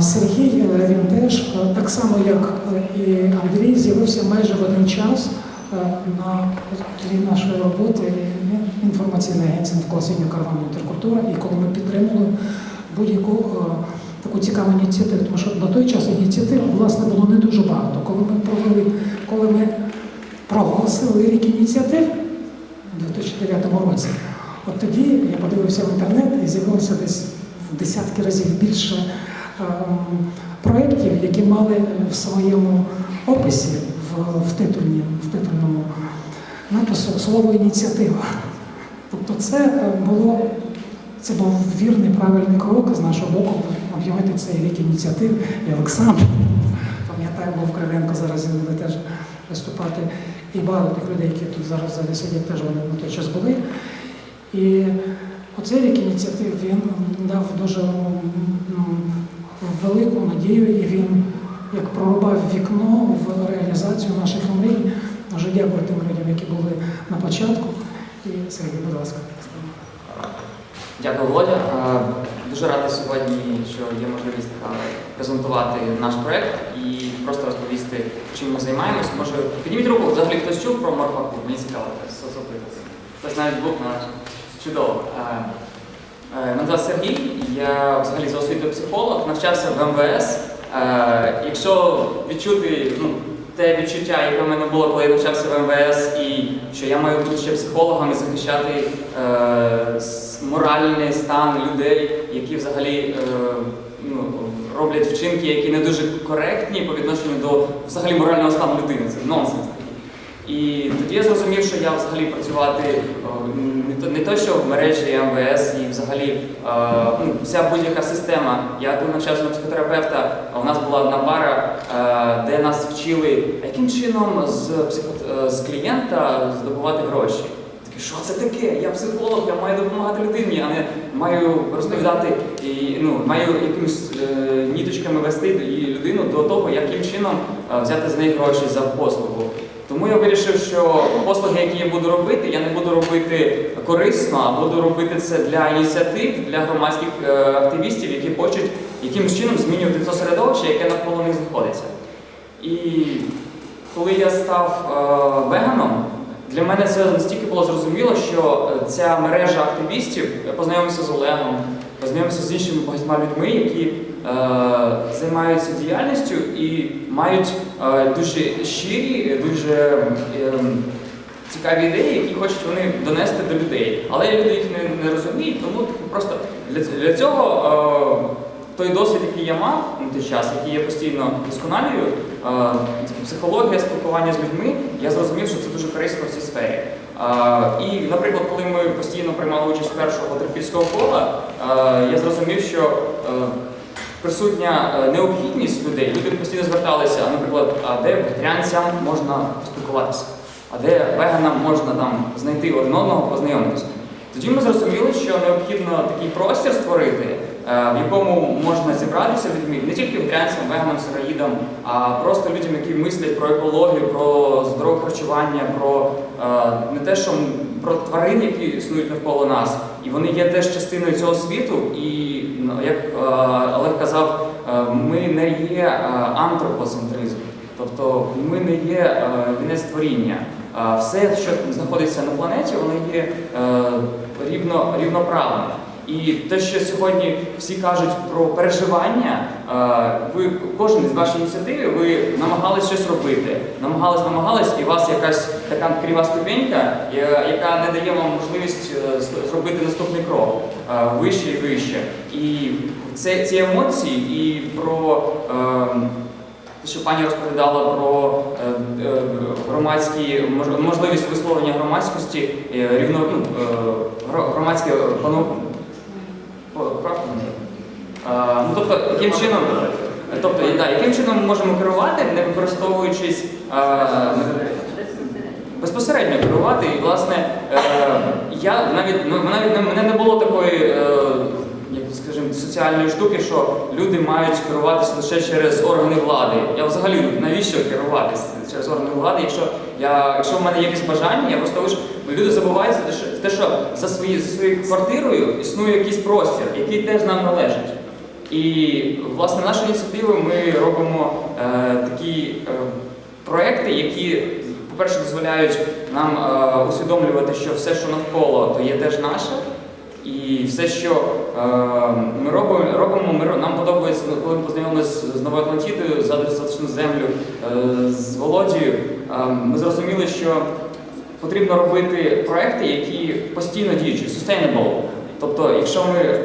Сергій він теж, так само як і Андрій, з'явився майже в один час е, на тлі нашої роботи інформаційної агенції навколосвітньої караванної інтеркультура. І коли ми підтримали будь-яку е, таку цікаву ініціативу, тому що на той час ініціатив власне було не дуже багато. Коли ми провели, коли ми проголосили рік ініціатив у 2009 році, от тоді я подивився в інтернет і з'явилося десь в десятки разів більше проєктів, які мали в своєму описі в, в, титульні, в титульному напису слово ініціатива. Тобто це е, було це був вірний правильний крок з нашого боку об'явити цей рік ініціатив. І Олександр, пам'ятаю, був Кривенко, зараз він буде теж виступати. І багато тих людей, які тут зараз залі сидять, теж вони на той час були. І оцей рік ініціатив він дав дуже велику надію, і він як прорубав вікно в реалізацію наших мрій. Дуже дякую тим людям, які були на початку. І Сергій, будь ласка. Дякую, Володя. Е, Дуже радий сьогодні, що є можливість е, презентувати наш проект і просто розповісти, чим ми займаємось. Може, підніміть руку, взагалі хтось чув про морфаку? Мені цікаво. Хтось навіть був на чудово. Е, Мене звати Сергій, я взагалі за освітою психолог, навчався в МВС. Е, Якщо відчути ну, те відчуття, яке в мене було, коли я навчався в МВС, і що я маю бути ще психологом і захищати е, моральний стан людей, які взагалі е, ну, роблять вчинки, які не дуже коректні по відношенню до взагалі морального стану людини. Це нонсенс. І тоді я зрозумів, що я взагалі працювати не то, не то, що в мережі МВС і взагалі е, ну, вся будь-яка система. Я коли навчався на психотерапевта, у нас була одна пара, е, де нас вчили, яким чином з, психо, е, з клієнта здобувати гроші. Таке, що це таке? Я психолог, я маю допомагати людині, а не маю розповідати і ну, маю якимись е, ніточками вести людину до того, яким чином е, взяти з неї гроші за послугу. Тому я вирішив, що послуги, які я буду робити, я не буду робити корисно, а буду робити це для ініціатив, для громадських е, активістів, які хочуть якимось чином змінювати те середовище, яке навколо них знаходиться. І коли я став е, веганом, для мене це настільки було зрозуміло, що ця мережа активістів, я познайомився з Олегом, познайомився з іншими багатьма людьми, які займаються діяльністю і мають е, дуже щирі, дуже е, цікаві ідеї, які хочуть вони донести до людей. Але люди їх не, не розуміють, тому просто для, цього. Е, той досвід, який я мав на той час, який я постійно досконалюю, е, психологія, спілкування з людьми, я зрозумів, що це дуже корисно в цій сфері. Е, І, наприклад, коли ми постійно приймали участь першого терпільського кола, е, я зрозумів, що е, присутня е, необхідність людей, люди постійно зверталися, наприклад, а де вегетаріанцям можна поспілкуватися, а де веганам можна там знайти один одного, познайомитися. Тоді ми зрозуміли, що необхідно такий простір створити, е, в якому можна зібратися людьми, не тільки вегетаріанцям, веганам, сироїдам, а просто людям, які мислять про екологію, про здорове харчування, про е, не те, що про тварин, які існують навколо нас, і вони є теж частиною цього світу. І ну, як е, Олег казав, е, ми не є е, антропоцентризм, тобто ми не є вінець творіння. Все, що знаходиться на планеті, воно є рівно, рівноправне. І те, що сьогодні всі кажуть про переживання, е, ви кожен з вашої ініціативи ви намагались щось робити, намагались, намагались, і у вас якась така крива ступенька, яка не дає вам можливість е, зробити наступний крок е, вище і вище. І це ці емоції і про. ем, те, що пані розповідала про громадські можливість висловлення громадськості рівно ну, громадське пану Ну тобто, яким чином, тобто, да, яким чином ми можемо керувати, не використовуючись е, безпосередньо керувати. І власне е, я навіть ну, навіть не- мене не було такої. е, скажімо, соціальної штуки, що люди мають керуватися лише через органи влади. Я взагалі навіщо керуватися через органи влади, якщо я, якщо в мене є якесь бажання, я просто лише люди забуваються те, що за свої за своєю квартирою існує якийсь простір, який теж нам належить. І власне нашою ініціативою ми робимо е, такі е, проекти, які, по-перше, дозволяють нам е, усвідомлювати, що все, що навколо, то є теж наше. І все, що е, ми робимо, робимо ми, нам подобається, коли ми познайомилися з Новою Атлантідою, за адресатичну землю е, з Володією, е, ми зрозуміли, що потрібно робити проекти, які постійно діючі, sustainable. Тобто, якщо ми е,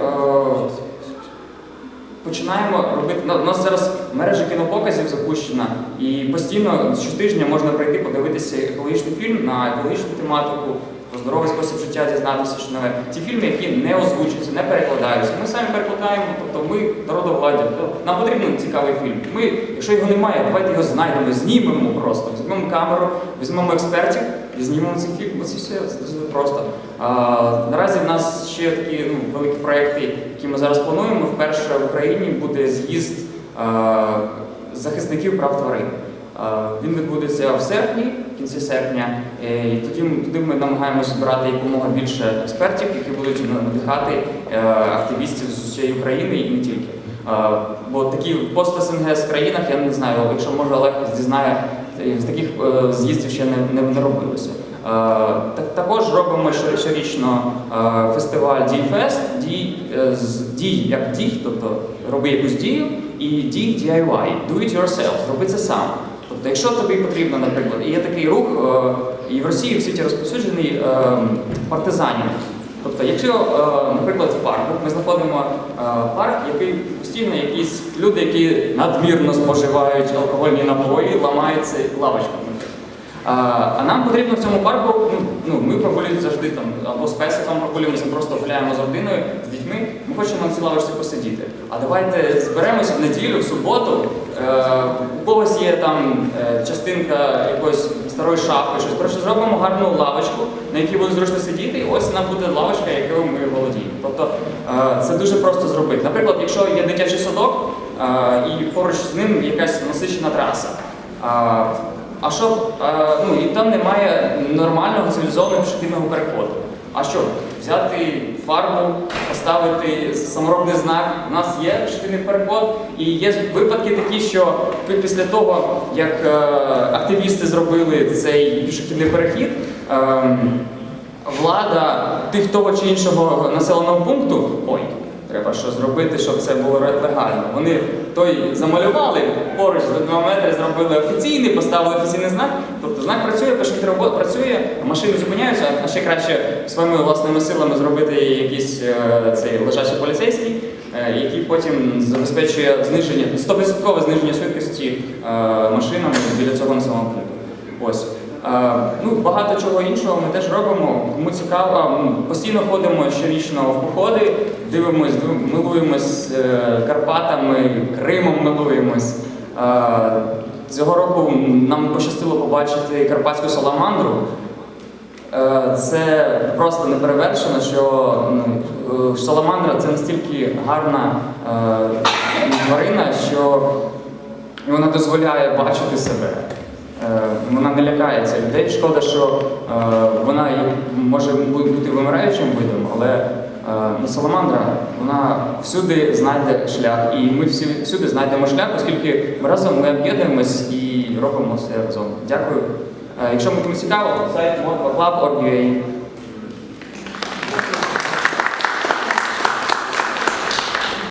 починаємо робити. У нас зараз мережа кінопоказів запущена, і постійно щотижня можна прийти подивитися екологічний фільм на екологічну тематику, про здоровий спосіб життя дізнатися, що нове. Ті фільми, які не озвучуються, не перекладаються. Ми самі перекладаємо, тобто ми народовладдя. Нам потрібен цікавий фільм. Ми, якщо його немає, давайте його знайдемо, знімемо просто. Візьмемо камеру, візьмемо експертів знімемо цей фільм. Оце все дуже просто. А, наразі в нас ще такі ну, великі проекти, які ми зараз плануємо. Вперше в Україні буде з'їзд а, захисників прав тварин. Він відбудеться в серпні, в кінці серпня, Е, і тоді, туди ми намагаємося збирати якомога більше експертів, які будуть надихати е, активістів з усієї України і не тільки. Бо такі пост СНГ з країнах, я не знаю, якщо може Олег дізнає, з таких е, з'їздів ще не, не, не робилося. Е, так- Також робимо щорічно е, фестиваль Дійфест, дій, з дій як дій, тобто роби якусь дію, і дій DIY, do it yourself, роби це сам. Тобто, якщо тобі потрібно, наприклад, і є такий рух, і в Росії в світі розповсюджений е, партизанів. Тобто, якщо, е, наприклад, в парку ми знаходимо е, парк, який постійно якісь люди, які надмірно споживають алкогольні напої, ламаються лавочками. А, нам потрібно в цьому парку, ну, ну ми прогулюємо завжди там або з песиком прогулюємося, просто гуляємо з родиною, з дітьми. Ми хочемо на цій лавочці посидіти. А давайте зберемося в неділю, в суботу. Е, у когось є там е, частинка якоїсь старої шафи, щось коротше, зробимо гарну лавочку, на якій буде зручно сидіти, і ось вона буде лавочка, якою ми володіємо. Тобто е, це дуже просто зробити. Наприклад, якщо є дитячий садок і поруч з ним якась насичена траса. А що, а, ну і там немає нормального цивілізованого пішохідного переходу. А що? Взяти фарбу, поставити саморобний знак. У нас є пішохідний переход, і є випадки такі, що після того, як е, активісти зробили цей пішохідний перехід, ем, влада тих того чи іншого населеного пункту, ой, треба що зробити, щоб це було легально. Вони той замалювали, поруч за 2 метри зробили офіційний, поставили офіційний знак. Тобто знак працює, пішохід робот працює, машини зупиняються, а ще краще своїми власними силами зробити якийсь е, цей лежачий поліцейський, е, який потім забезпечує зниження, 100% зниження швидкості е, машинами біля цього населеного пункту. Ось. Е, Ну, багато чого іншого ми теж робимо. Кому цікаво, постійно ходимо щорічно в походи, дивимось, милуємось е, Карпатами, Кримом милуємось. Е, Цього року нам пощастило побачити карпатську саламандру. Це просто неперевершено, що ну, саламандра це настільки гарна тварина, що вона дозволяє бачити себе. Е, Вона не лякається людей. Шкода, що е, вона може бути вимираючим видом, але е, ну, саламандра вона всюди знайде шлях, і ми всі всюди знайдемо шлях, оскільки ми разом ми об'єднуємось і робимо все разом. Дякую. Якщо Якщо комусь цікаво, сайт morpha.club.org.ua.